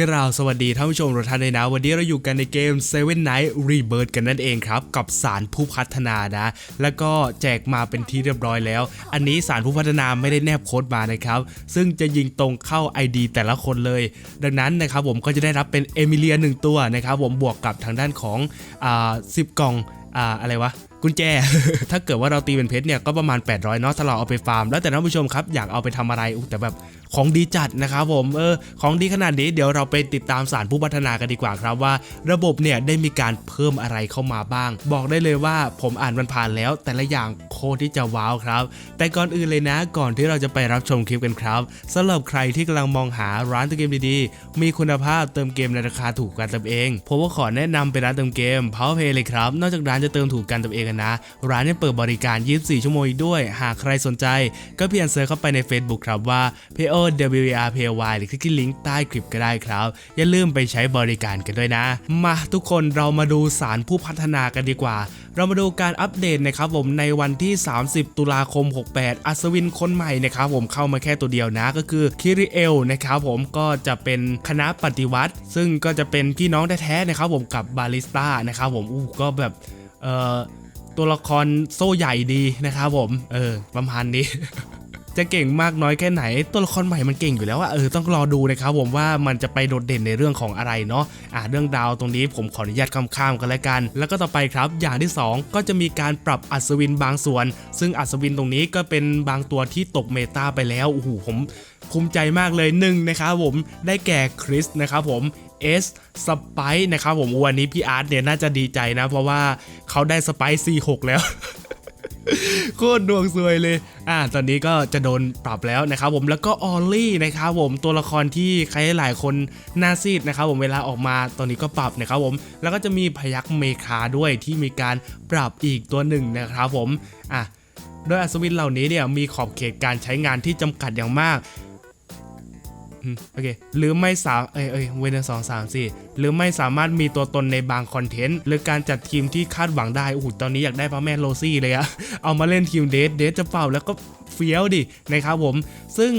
กล่าวสวัสดีท่านผู้ชมทุกท่านเลยนะ วันนี้เราอยู่กันในเกม Seven Night Rebirth กันนั่นเองครับ กับสารผู้พัฒนานะ แล้วก็แจกมาเป็นที่เรียบร้อยแล้ว อันนี้สารผู้พัฒนาไม่ได้แนบโค้ดมานะครับ ซึ่งจะยิงตรงเข้า ID แต่ละคนเลย ดังนั้นนะครับผมก็จะได้รับเป็นเอมิเลียหนึ่งตัวนะครับผมบวกกับทางด้านของอ่าสิบกล่องอ่าอะไรวะกุญแจ ถ้าเกิดว่าเราตีเป็นเพชรเนี่ยก็ประมาณ 800เนาะถ้าเราเอาไปฟาร์ม แล้วแต่ท่านผู้ชมครับอยากเอาไปทำอะไรอุ๊ยแต่แบบ ของดีจัดนะครับผมเออของดีขนาดนี้เดี๋ยวเราไปติดตามสารผู้พัฒนากันดีกว่าครับว่า ระบบเนี่ยได้มีการเพิ่มอะไรเข้ามาบ้าง บอกได้เลยว่าผมอ่านมันผ่านแล้ว แต่ละอย่างโคตรที่จะว้าวครับ แต่ก่อนอื่นเลยนะ ก่อนที่เราจะไปรับชมคลิปกันครับสำหรับใครที่กำลังมองหาร้านเติมเกมดีๆ มีคุณภาพเติมเกมในราคาถูกกันติมเองผมก็ขอแนะนำเป็นร้านเติมเกม Powerplay เลยครับ นอกจากร้านจะเติมถูกกันติมเองนะ ร้านยังเปิดบริการ 24 ชั่วโมงอีกด้วย หากใครสนใจ ก็เพียงเซิร์ชเข้าไปใน Facebook ครับว่า p o w r p y หรือคลิกที่ลิงก์ใต้คลิปก็ได้ครับ อย่าลืมไปใช้บริการกันด้วยนะ มาทุกคนเรามาดูสารผู้พัฒนากันดีกว่า เรามาดูการอัปเดตนะครับผมในวันที่ 30 ตุลาคม 68 อัศวินคนใหม่นะครับผมเข้ามาแค่ตัวเดียวนะก็คือคิริเอลนะครับผมก็จะเป็นคณะปฏิวัติ ซึ่งก็จะเป็นพี่น้องแท้ๆนะครับผมกับบาลิสต้านะครับผมอู้ก็แบบเอ่อตัวละครโซ่ใหญ่ดีนะครับผม เออ ประมาณนี้ จะเก่งมากน้อยแค่ไหน ตัวละครใหม่มันเก่งอยู่แล้วอะเออต้องรอดูนะครับผมว่ามันจะไปโดดเด่นในเรื่องของอะไรเนาะอ่าเรื่องดาวตรงนี้ผมขออนุญาตข้ามๆกันแล้วกัน แล้วก็ต่อไปครับอย่างที่ 2 ก็จะมีการปรับอัศวินบางส่วน ซึ่งอัศวินตรงนี้ก็เป็นบางตัวที่ตกเมตาไปแล้วโอ้โหผมภูมิใจมากเลยหนึ่งนะครับผมได้แก่คริสนะครับผม S สไปนะครับผมวันนี้พี่อาร์ตเนี่ยน่าจะดีใจนะ เพราะว่าเขาได้สไปซี่6แล้ว โคตรดวงซวยเลย อ่า ตอนนี้ก็จะโดนปรับแล้วนะครับผม แล้วก็ออลลี่นะครับผม ตัวละครที่ใครหลายคนน่าซีดนะครับผมเวลาออกมาตอนนี้ก็ปรับนะครับผม แล้วก็จะมีพยักเมคาด้วยที่มีการปรับอีกตัวหนึ่งนะครับผม อะ โดยอัศวินเหล่านี้เนี่ยมีขอบเขตการใช้งานที่จำกัดอย่างมาก โอเค หรือไม่สามเอ้ยเอ้ยเวนสองสามสี่หรือไม่สามารถมีตัวตนในบางคอนเทนต์ หรือการจัดทีมที่คาดหวังได้โอ้โหตอนนี้อยากได้พระแม่โรซี่เลยอะเอามาเล่นทีมเดทเดทจะเป่าแล้วก็ เฟี้ยวดินะครับผม ซึ่ง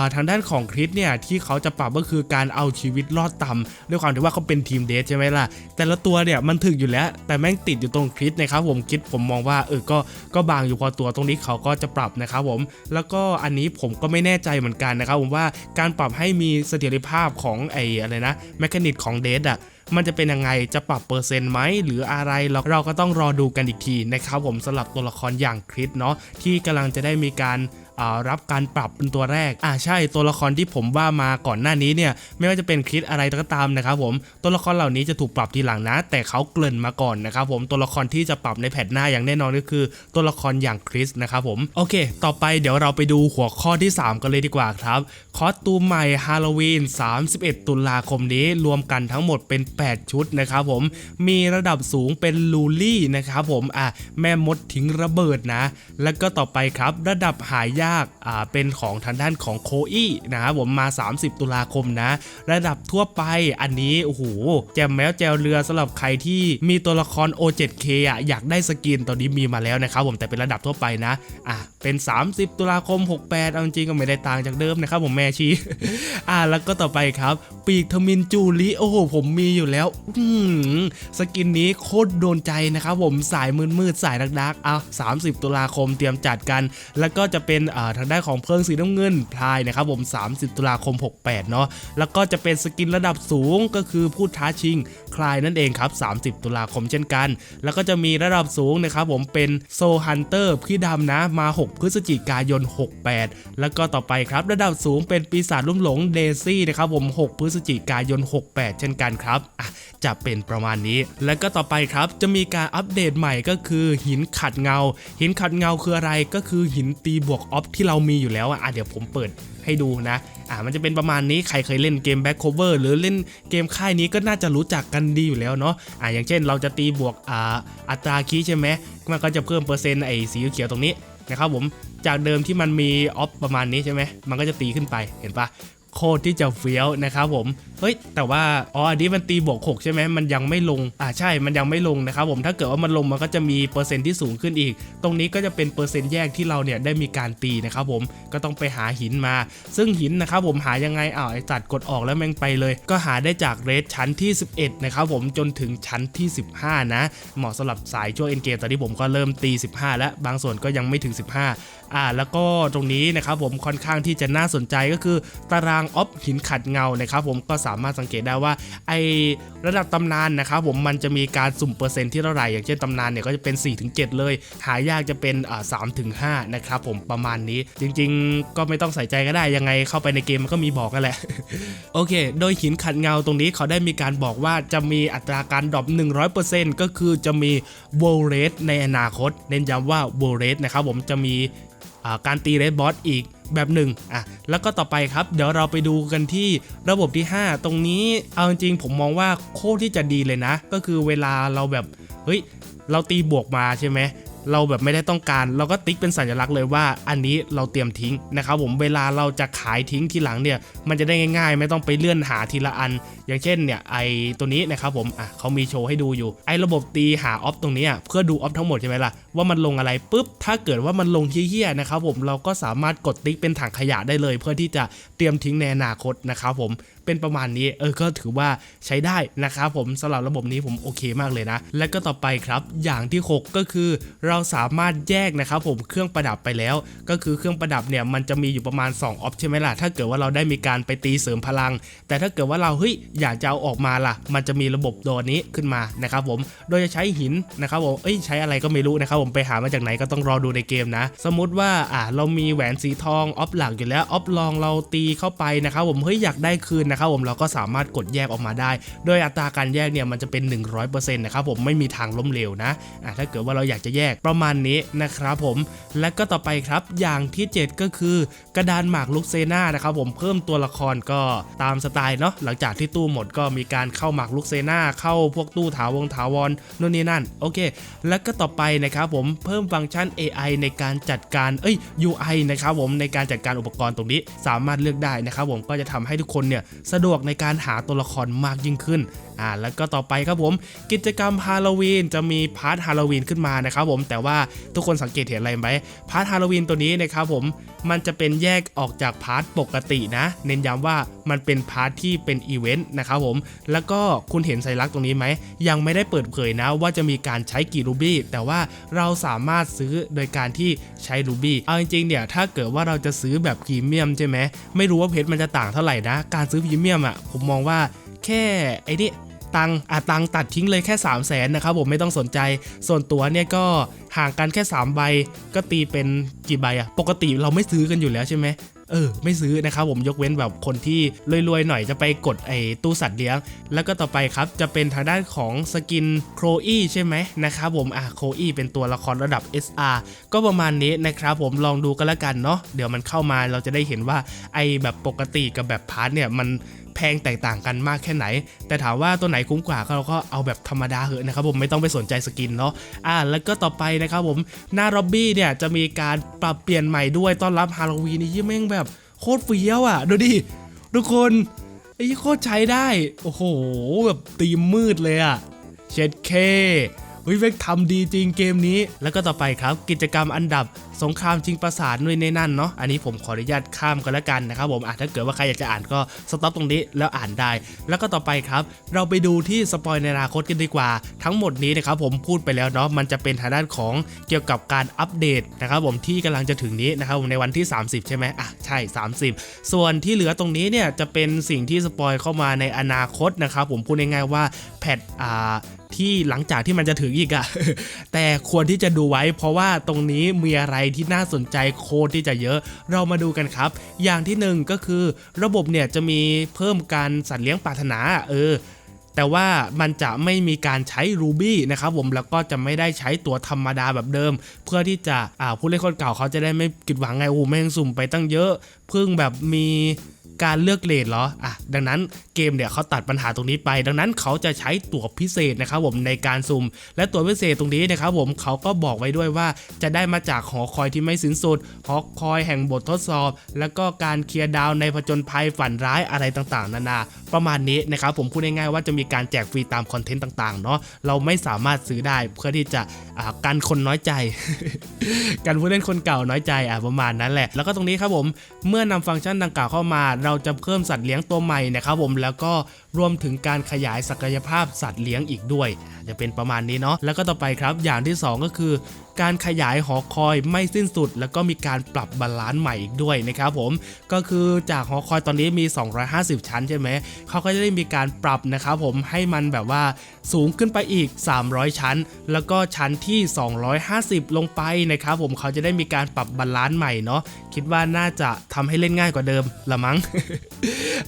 าทางด้านของคริสเนี่ยที่เขาจะปรับก็คือการเอาชีวิตรอดต่ำด้วยความที่ว่าเขาเป็นทีมเดทใช่ไหมล่ะ แต่ละตัวเนี่ยมันถึกอยู่แล้ว แต่แม่งติดอยู่ตรงคริสนะครับผมคิดผมมองว่าเออก็ก็บางอยู่พอตัวตรงนี้เขาก็จะปรับนะครับผม แล้วก็อันนี้ผมก็ไม่แน่ใจเหมือนกันนะครับผมว่าการปรับให้มีเสถียรภาพของไอ้อะไรนะแมคานิกของเดทอะ มันจะเป็นยังไงจะปรับเปอร์เซ็นต์ไหมหรืออะไรเราเราก็ต้องรอดูกันอีกทีนะครับผมสำหรับตัวละครอย่างคริสเนาะที่กำลังจะได้มีการ รับการปรับเป็นตัวแรกอ่าใช่ตัวละครที่ผมว่ามาก่อนหน้านี้เนี่ยไม่ว่าจะเป็นคริสอะไรก็ตามนะครับผมตัวละครเหล่านี้จะถูกปรับทีหลังนะ แต่เขาเกริ่นมาก่อนนะครับผมตัวละครที่จะปรับในแพทหน้าอย่างแน่นอนก็คือ ตัวละครอย่างคริสนะครับผมโอเค ต่อไปเดี๋ยวเราไปดูหัวข้อที่ 3 กันเลยดีกว่าครับคอสตูมใหม่ฮาโลวีน31 ตุลาคมนี้รวมกันทั้งหมดเป็น 8 ชุดนะครับผมมีระดับสูงเป็นลูลี่นะครับผมอะแม่มดทิ้งระเบิดนะ แล้วก็ต่อไปครับระดับหายากอ่าเป็นของทางด้านของโคอี้นะครับผมมา 30 ตุลาคมนะ ระดับทั่วไปอันนี้โอ้โหแจมแมวแจวเรือสำหรับใครที่มีตัวละคร O7K อะอยากได้สกินตอนนี้มีมาแล้วนะครับผมแต่เป็นระดับทั่วไปนะอะเป็น 30 ตุลาคม 68 เอาจริงก็ไม่ได้ต่างจากเดิมนะครับผมแม่ชีอ่าแล้วก็ต่อไปครับ ปีกทมินจูริโอ้โหผมมีอยู่แล้วอืมสกินนี้โคตรโดนใจนะครับผมสายมืดมืดสายดักๆเอา30 ตุลาคมเตรียมจัดกัน แล้วก็จะเป็นทางด้านของเพลิงสีน้ำเงินพลายนะครับผม 30 ตุลาคม 68 เนาะแล้วก็จะเป็นสกินระดับสูงก็คือผู้ท้าชิงคลายนั่นเองครับ 30 ตุลาคมเช่นกัน แล้วก็จะมีระดับสูงนะครับผมเป็นโซฮันเตอร์พี่ดำนะมา 6 พฤศจิกายน 68 แล้วก็ต่อไปครับระดับสูงเป็นปีศาจลุ่มหลงเดซี่นะครับผม 6 พฤศจิกายน 68 เช่นกันครับอะจะเป็นประมาณนี้ แล้วก็ต่อไปครับจะมีการอัปเดตใหม่ก็คือหินขัดเงา หินขัดเงาคืออะไรก็คือหินตีบวกออฟที่เรามีอยู่แล้วอะเดี๋ยวผมเปิดให้ดูนะอ่ามันจะเป็นประมาณนี้ใครเคยเล่นเกม Back Cover หรือเล่นเกมค่ายนี้ก็น่าจะรู้จักกันดีอยู่แล้วเนาะอ่าอย่างเช่นเราจะตีบวกอ่าอัตราคีย์ใช่ไหมมันก็จะเพิ่มเปอร์เซ็นต์ไอ้สีเขียวตรงนี้นะครับผมจากเดิมที่มันมีออฟประมาณนี้ใช่ไหมมันก็จะตีขึ้นไปเห็นปะ โคตรที่จะเฟี้ยวนะครับผม เฮ้ย แต่ว่า อ๋อ อันนี้มันตีบวก 6 ใช่ไหม มันยังไม่ลง อ่าใช่ มันยังไม่ลงนะครับผม ถ้าเกิดว่ามันลงมันก็จะมีเปอร์เซ็นต์ที่สูงขึ้นอีก ตรงนี้ก็จะเป็นเปอร์เซ็นต์แยกที่เราเนี่ยได้มีการตีนะครับผม ก็ต้องไปหาหินมา ซึ่งหินนะครับผมหายังไงอ้าวไอสัตว์กดออกแล้วแม่งไปเลย ก็หาได้จากเรทชั้นที่ 11 นะครับผมจนถึงชั้นที่ 15 นะ เหมาะสำหรับสายช่วงเอ็นเกมตอนนี้ผมก็เริ่มตี 15 แล้ว บางส่วนก็ยังไม่ถึง 15อ่าแล้วก็ตรงนี้นะครับผมค่อนข้างที่จะน่าสนใจก็คือ ตารางออฟหินขัดเงานะครับผมก็สามารถสังเกตได้ว่าไอระดับตำนานนะครับผมมันจะมีการสุ่มเปอร์เซ็นต์ที่เท่าไหร่อย่างเช่นตำนานเนี่ยก็จะเป็น 4-7 เลย หายากจะเป็นอ่า3-5นะครับผมประมาณนี้จริงๆ ก็ไม่ต้องใส่ใจก็ได้ยังไงเข้าไปในเกมมันก็มีบอกกันแหละโอเค โดยหินขัดเงาตรงนี้เขาได้มีการบอกว่าจะมีอัตราการดรอป100%ก็คือจะมี w o r r a t e ในอนาคต เน้นย้ำว่า w o r r a t e นะครับผมจะมี การตีเรดบอสอีกแบบหนึ่งอะแล้วก็ต่อไปครับ เดี๋ยวเราไปดูกันที่ระบบที่ 5 ตรงนี้เอาจริงผมมองว่าโคตรที่จะดีเลยนะ ก็คือเวลาเราแบบเฮ้ยเราตีบวกมาใช่ไหมเราแบบไม่ได้ต้องการ เราก็ติ๊กเป็นสัญลักษณ์เลยว่าอันนี้เราเตรียมทิ้งนะครับผมเวลาเราจะขายทิ้งทีหลังเนี่ยมันจะได้ง่าย ๆ ไม่ต้องไปเลื่อนหาทีละอัน อย่างเช่นเนี่ยไอตัวนี้นะครับผมอะเขามีโชว์ให้ดูอยู่ไอระบบตีหาออฟตรงนี้เพื่อดูออฟทั้งหมดใช่ไหมล่ะ ว่ามันลงอะไรปุ๊บ ถ้าเกิดว่ามันลงเฮี้ยๆนะครับผมเราก็สามารถกดติ๊กเป็นถังขยะได้เลย เพื่อที่จะเตรียมทิ้งในอนาคตนะครับผมเป็นประมาณนี้เออก็ถือว่าใช้ได้นะครับผมสำหรับระบบนี้ผมโอเคมากเลยนะ และก็ต่อไปครับ อย่างที่ 6 ก็คือเราสามารถแยกนะครับผมเครื่องประดับไปแล้ว ก็คือเครื่องประดับเนี่ยมันจะมีอยู่ประมาณ2ออฟใช่ไหมล่ะถ้าเกิดว่าเราได้มีการไปตีเสริมพลัง แต่ถ้าเกิดว่าเราเฮ้ยอยากจะเอาออกมาล่ะ มันจะมีระบบตัวนี้ขึ้นมานะครับผมโดยจะใช้หินนะครับผมเอ้ยใช้อะไรก็ไม่รู้นะครับผมไปหามาจากไหนก็ต้องรอดูในเกมนะ สมมุติว่าอ่าเรามีแหวนสีทองออฟหลักอยู่แล้วออฟลองเราตีเข้าไปนะครับผมเฮ้ยอยากได้คืนนะครับผมเราก็สามารถกดแยกออกมาได้ โดยอัตราการแยกเนี่ยมันจะเป็น 100%นะครับผมไม่มีทางล้มเหลวนะอ่าถ้าเกิดว่าเราอยากจะแยกประมาณนี้นะครับผมและก็ต่อไปครับอย่างที่ 7 ก็คือกระดานหมากลุกเซนานะครับผมเพิ่มตัวละครก็ตามสไตล์เนาะหลังจากที่ตู้หมดก็มีการเข้าหมากลุกเซนาเข้าพวกตู้ถาวงถาวรนู่นนี่นั่นโอเค แล้วก็ต่อไปนะครับผมเพิ่มฟังก์ชัน AI ในการจัดการเอ้ย UI นะครับผมในการจัดการอุปกรณ์ตรงนี้ สามารถเลือกได้นะครับผมก็จะทำให้ทุกคนเนี่ยสะดวกในการหาตัวละครมากยิ่งขึ้นอ่าแล้วก็ต่อไปครับผมกิจกรรมฮาโลวีนจะมีพาร์ทฮาโลวีนขึ้นมานะครับผมแต่ว่าทุกคนสังเกตเห็นอะไรไหมพาร์ทฮาโลวีนตัวนี้นะครับผมมันจะเป็นแยกออกจากพาร์ทปกตินะ เน้นย้ำว่า มันเป็นพาร์ทที่เป็นอีเวนต์นะครับผม แล้วก็คุณเห็นสัญลักษณ์ตรงนี้ไหม ยังไม่ได้เปิดเผยนะว่าจะมีการใช้กี่รูบี้ แต่ว่าเราสามารถซื้อโดยการที่ใช้รูบี้ เอาจริงๆเนี่ย ถ้าเกิดว่าเราจะซื้อแบบพรีเมียมใช่ไหม ไม่รู้ว่าเพชรมันจะต่างเท่าไหร่นะ การซื้อพรีเมียมอะ ผมมองว่าแค่ไอ้นี่ตังอะตังตัดทิ้งเลยแค่ 3 0 0แสนนะครับผมไม่ต้องสนใจ ส่วนตัวเนี่ยก็ห่างกันแค่ 3 ใบ ก็ตีเป็นกี่ใบอะปกติเราไม่ซื้อกันอยู่แล้วใช่ไหม เออไม่ซื้อนะครับผมยกเว้นแบบคนที่รวยๆหน่อยจะไปกดไอ้ตู้สัตว์เลี้ยง แล้วก็ต่อไปครับจะเป็นทางด้านของสกินโครอีใช่ไหมนะครับผมอะโครอีเป็นตัวละครระดับ SR ก็ประมาณนี้นะครับผมลองดูกันแล้วกันเนาะเดี๋ยวมันเข้ามาเราจะได้เห็นว่าไอ้แบบปกติกับแบบพาร์ทเนี่ยมัน แพงแตกต่างกันมากแค่ไหน แต่ถามว่าตัวไหนคุ้มกว่าก็เราก็เอาแบบธรรมดาเหอะนะครับผมไม่ต้องไปสนใจสกินเนาะอ่าแล้วก็ต่อไปนะครับผมหน้าร็อบบี้เนี่ยจะมีการปรับเปลี่ยนใหม่ด้วยต้อนรับฮาโลวีนนี่ยี่แม่งแบบโคตรเฟี้ยวอะดูดิทุกคนไอ้โคตรใช้ได้ โอ้โหแบบตีมมืดเลยอะเช็ดเค เฮ้ยเวกทำดีจริงเกมนี้ แล้วก็ต่อไปครับ กิจกรรมอันดับสงครามชิงประสาทด้วยในนั่นเนาะอันนี้ผมขออนุญาตข้ามกันแล้วกันนะครับผมอะถ้าเกิดว่าใครอยากจะอ่านก็สต็อปตรงนี้แล้วอ่านได้ แล้วก็ต่อไปครับ เราไปดูที่สปอยในอนาคตกันดีกว่า ทั้งหมดนี้นะครับผมพูดไปแล้วเนาะมันจะเป็นทางด้านของเกี่ยวกับการอัปเดตนะครับผมที่กำลังจะถึงนี้นะครับผมในวันที่ 30 ใช่ไหมอะใช่ 30 ส่วนที่เหลือตรงนี้เนี่ยจะเป็นสิ่งที่สปอยเข้ามาในอนาคตนะครับผมพูดง่ายๆว่าแพทอ่า ที่หลังจากที่มันจะถึงอีกอะแต่ควรที่จะดูไว้ เพราะว่าตรงนี้มีอะไรที่น่าสนใจโคตรที่จะเยอะ เรามาดูกันครับ อย่างที่หนึ่งก็คือ ระบบเนี่ยจะมีเพิ่มการสัตว์เลี้ยงปรารถนาเออแต่ว่ามันจะไม่มีการใช้ Ruby นะครับผมแล้วก็จะไม่ได้ใช้ตัวธรรมดาแบบเดิม เพื่อที่จะอ่าผู้เล่นคนเก่าเขาจะได้ไม่ผิดหวังไงโอ้แม่งสุ่มไปตั้งเยอะ เพิ่งแบบมี การเลือกเลทเหรออะดังนั้นเกมเนี่ยเขาตัดปัญหาตรงนี้ไป ดังนั้นเขาจะใช้ตัวพิเศษนะครับผมในการสุ่ม และตัวพิเศษตรงนี้นะครับผมเขาก็บอกไว้ด้วยว่าจะได้มาจากหอคอยที่ไม่สิ้นสุดหอคอยแห่งบททดสอบ แล้วก็การเคลียร์ดาวในผจญภัยฝันร้ายอะไรต่างๆ นานา ประมาณนี้นะครับผมพูดง่ายๆว่าจะมีการแจกฟรีตามคอนเทนต์ต่างๆเนาะเราไม่สามารถซื้อได้เพื่อที่จะอ่ากันคนน้อยใจ กันผู้เล่นคนเก่าน้อยใจอะประมาณนั้นแหละ แล้วก็ตรงนี้ครับผมเมื่อนำฟังก์ชันดังกล่าวเข้ามาเราจะเพิ่มสัตว์เลี้ยงตัวใหม่นะครับผมแล้วก็ รวมถึงการขยายศักยภาพสัตว์เลี้ยงอีกด้วย จะเป็นประมาณนี้เนาะแล้วก็ต่อไปครับ อย่างที่สองก็คือ การขยายหอคอยไม่สิ้นสุด แล้วก็มีการปรับบาลานซ์ใหม่อีกด้วยนะครับผมก็คือจากหอคอยตอนนี้มี 250 ชั้นใช่ไหมเขาก็จะได้มีการปรับนะครับผมให้มันแบบว่าสูงขึ้นไปอีก 300 ชั้น แล้วก็ชั้นที่ 250 ลงไปนะครับผมเขาจะได้มีการปรับบาลานซ์ใหม่เนาะคิดว่าน่าจะทำให้เล่นง่ายกว่าเดิมละมั้ง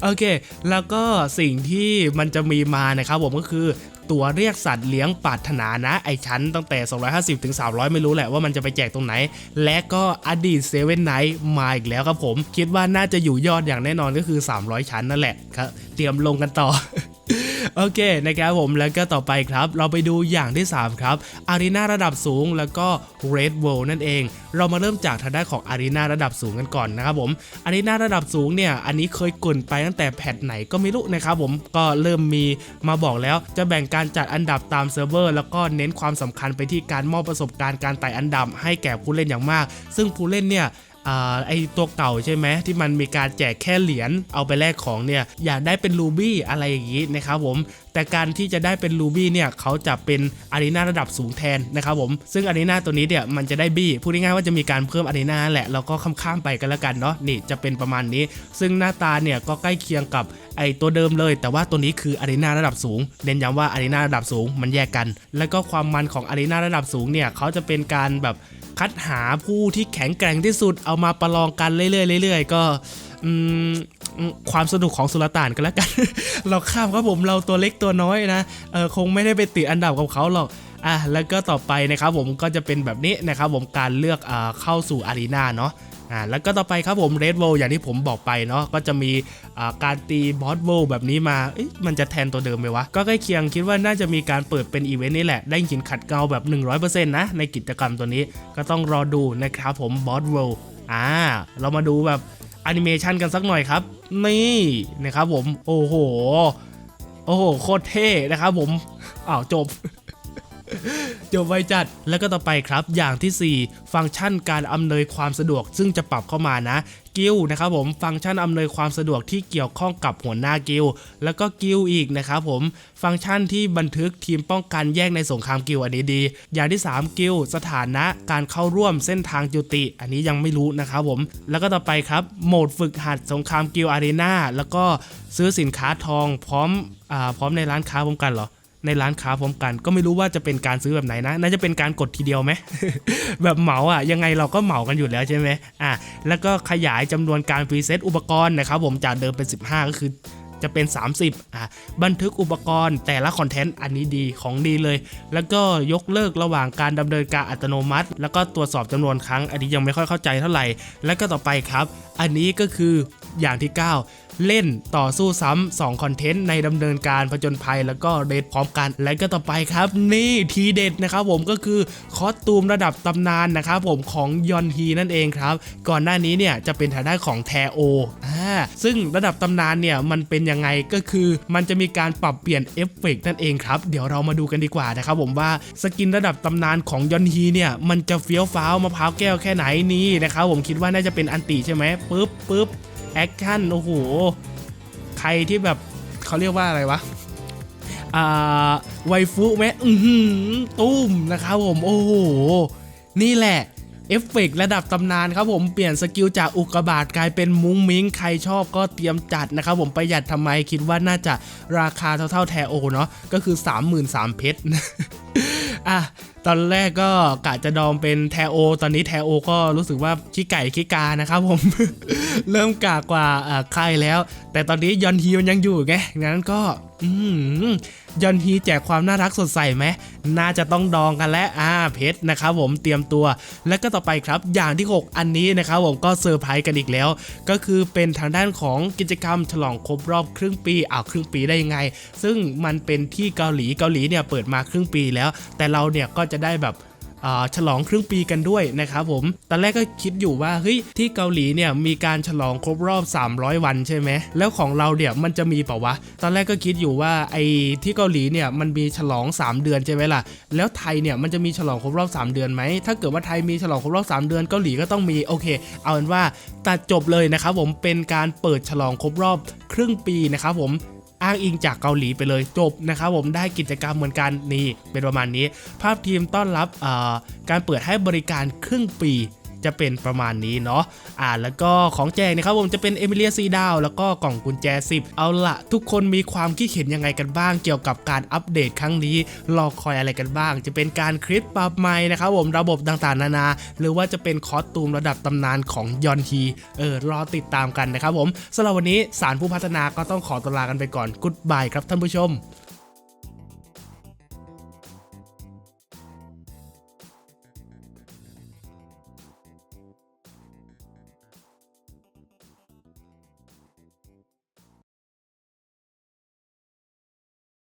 โอเค แล้วก็สิ่งที่มันจะมีมานะครับผมก็คือตัวเรียกสัตว์เลี้ยงปรารถนานะ ไอชั้นตั้งแต่ 250 ถึง 300 ไม่รู้แหละว่ามันจะไปแจกตรงไหน และก็อดีตเซเว่นไนท์มาอีกแล้วครับผม คิดว่าน่าจะอยู่ยอดอย่างแน่นอนก็คือ 300 ชั้นนั่นแหละครับ เตรียมลงกันต่อ โอเคนะครับผมแล้วก็ต่อไปครับ เราไปดูอย่างที่ 3 ครับอารีนาระดับสูงแล้วก็ Red World นั่นเอง เรามาเริ่มจากทางด้านของอารีนาระดับสูงกันก่อนนะครับผมอารีนาระดับสูงเนี่ยอันนี้เคยกลุ่นไปตั้งแต่แพทไหนก็ไม่รู้นะครับผมก็เริ่มมีมาบอกแล้วจะแบ่งการจัดอันดับตามเซิร์ฟเวอร์แล้วก็เน้นความสำคัญไปที่การมอบประสบการณ์การไต่อันดับให้แก่ผู้เล่นอย่างมาก ซึ่งผู้เล่นเนี่ย อไอตัวเก่าใช่ไหมที่มันมีการแจกแค่เหรียญเอาไปแลกของเนี่ยอยากได้เป็นรูบี้อะไรอย่างนี้นะครับผมแต่การที่จะได้เป็นรูบี้เนี่ยเขาจะเป็นอารีนาระดับสูงแทนนะครับผมซึ่งอารีนาตัวนี้เนี่ยมันจะได้บี้พูดง่ายๆว่าจะมีการเพิ่มอารีนาแหละเราก็ข้ามๆไปกันแล้วกันเนาะนี่จะเป็นประมาณนี้ ซึ่งหน้าตาเนี่ยก็ใกล้เคียงกับไอตัวเดิมเลย แต่ว่าตัวนี้คืออารีนาระดับสูงเน้นย้ำว่าอารีนาระดับสูงมันแยกกัน แล้วก็ความมันของอารีนาระดับสูงเนี่ยเขาจะเป็นการแบบ คัดหาผู้ที่แข็งแกร่งที่สุดเอามาประลองกันเรื่อยๆเรื่อยๆก็ความสนุกของสุลต่านกันแล้วกัน เราข้ามครับผมเราตัวเล็กตัวน้อยนะเออคงไม่ได้ไปติดอันดับกับเขาหรอกอะแล้วก็ต่อไปนะครับผมก็จะเป็นแบบนี้นะครับผมการเลือกอเข้าสู่อารีนาเนาะ อ่าแล้วก็ต่อไปครับผมเรดโวอย่างที่ผมบอกไปเนาะก็จะมีการตีบอสโวแบบนี้มามันจะแทนตัวเดิมไหมวะ ก็ใกล้เคียงคิดว่าน่าจะมีการเปิดเป็นอีเวนต์นี่แหละ ได้หินขัดเกลาแบบ 100%นะ ในกิจกรรมตัวนี้ก็ต้องรอดูนะครับผมบอสโวอ่าเรามาดูแบบแอนิเมชันกันสักหน่อยครับ นี่นะครับผมโอ้โหโอ้โหโคตรเท่นะครับผมอ้าวจบ จบไวจัดแล้วก็ต่อไปครับ อย่างทีสี่ 4 ฟังก์ชันการอำนวยความสะดวก ซึ่งจะปรับเข้ามานะกิลนะครับผมฟังก์ชันอำนวยความสะดวกที่เกี่ยวข้องกับหัวหน้ากิลแล้วก็กิลอีกนะครับผมฟังก์ชันที่บันทึกทีมป้องกันแยกในสงครามกิลอันนี้ดี อย่างที่ 3 กิลสถานะการเข้าร่วมเส้นทางจุติ อันนี้ยังไม่รู้นะครับผมแล้วก็ต่อไปครับโหมดฝึกหัดสงครามกิลอารีนาแล้วก็ซื้อสินค้าทองพร้อมอ่าพร้อมในร้านค้าพร้อมกันเหรอ ในร้านค้าพร้อมกัน ก็ไม่รู้ว่าจะเป็นการซื้อแบบไหนนะ น่าจะเป็นการกดทีเดียวไหมแบบเหมาอะยังไงเราก็เหมากันอยู่แล้วใช่ไหมอะแล้วก็ขยายจำนวนการพรีเซตอุปกรณ์นะครับผมจากเดิมเป็น 15 ก็คือจะเป็น 30อะบันทึกอุปกรณ์แต่ละคอนเทนต์อันนี้ดีของดีเลย แล้วก็ยกเลิกระหว่างการดำเนินการอัตโนมัติ แล้วก็ตรวจสอบจำนวนครั้ง อันนี้ยังไม่ค่อยเข้าใจเท่าไหร่ แล้วก็ต่อไปครับ อันนี้ก็คืออย่างที่ 9 เล่นต่อสู้ซ้ำ2คอนเทนต์ในดำเนินการผจญภัยแล้วก็เรดพร้อมกันและก็ต่อไปครับ นี่ทีเด็ดนะครับผมก็คือคอสตูมระดับตำนานนะครับผมของยอนฮีนั่นเองครับ ก่อนหน้านี้เนี่ยจะเป็นทางด้านของแทโออ่าซึ่งระดับตำนานเนี่ยมันเป็นยังไงก็คือมันจะมีการปรับเปลี่ยนเอฟเฟกต์นั่นเองครับเดี๋ยวเรามาดูกันดีกว่านะครับผมว่าสกินระดับตำนานของยอนฮีเนี่ยมันจะเฟี้ยวฟ้าวมะพร้าวแก้วแค่ไหนนี่นะครับผมคิดว่าน่าจะเป็นอันติใช่ไหมปึ๊บปึ๊บ แอคชั่นโอ้โห ใครที่แบบเขาเรียกว่าอะไรวะอ่าไวฟุไหมอือหือตุ้มนะครับผมโอ้โห นี่แหละเอฟเฟกต์ระดับตำนานครับผมเปลี่ยนสกิลจากอุกบาตกลายเป็นมุ้งมิ้งใครชอบก็เตรียมจัดนะครับผมประหยัดทำไมคิดว่าน่าจะราคาเท่าๆแทโอเนาะก็คือ 33,000เพชร อะตอนแรกก็กะจะดองเป็นแทโอ ตอนนี้แทโอก็รู้สึกว่าขี้ไก่ขี้กานะครับผม เริ่มกากว่าอ่าใครแล้ว แต่ตอนนี้ยอนฮีมันยังอยู่ไง งั้นก็ อืม ยอนฮีแจกความน่ารักสดใสไหมน่าจะต้องดองกันแล้วอ่าเพชรนะครับผมเตรียมตัว และก็ต่อไปครับอย่างที่ 6 อันนี้นะครับผมก็เซอร์ไพรส์กันอีกแล้ว ก็คือเป็นทางด้านของกิจกรรมฉลองครบรอบครึ่งปีอ้าวครึ่งปีได้ยังไง ซึ่งมันเป็นที่เกาหลีเกาหลีเนี่ยเปิดมาครึ่งปีแล้ว แต่เราเนี่ยก็จะได้แบบ ฉลองครึ่งปีกันด้วยนะครับผม ตอนแรกก็คิดอยู่ว่าเฮ้ยที่เกาหลีเนี่ยมีการฉลองครบรอบ 300 วันใช่ไหม แล้วของเราเนี่ยมันจะมีเปล่าวะ ตอนแรกก็คิดอยู่ว่าไอ้ที่เกาหลีเนี่ยมันมีฉลอง 3 เดือนใช่ไหมล่ะ แล้วไทยเนี่ยมันจะมีฉลองครบรอบ 3 เดือนไหม ถ้าเกิดว่าไทยมีฉลองครบรอบ 3 เดือนเกาหลีก็ต้องมีโอเค เอาเป็นว่าตัดจบเลยนะครับผมเป็นการเปิดฉลองครบรอบครึ่งปีนะครับผม อ้างอิงจากเกาหลีไปเลยจบนะครับผมได้กิจกรรมเหมือนกันนี่เป็นประมาณนี้ ภาพทีมต้อนรับการเปิดให้บริการครึ่งปี จะเป็นประมาณนี้เนาะอ่าแล้วก็ของแจกนะครับผมจะเป็นเอมิเลียซีดาวแล้วก็กล่องกุญแจ 10 เอาละทุกคนมีความคิดเห็นยังไงกันบ้าง เกี่ยวกับการอัปเดตครั้งนี้รอคอยอะไรกันบ้าง จะเป็นการคลิปปรับใหม่นะครับผมระบบต่างๆ นานา หรือว่าจะเป็นคอสตูมระดับตำนานของยอนฮีเออรอติดตามกันนะครับผมสำหรับวันนี้สารผู้พัฒนาก็ต้องขอตัวลากันไปก่อนกุ๊ดบายครับท่านผู้ชม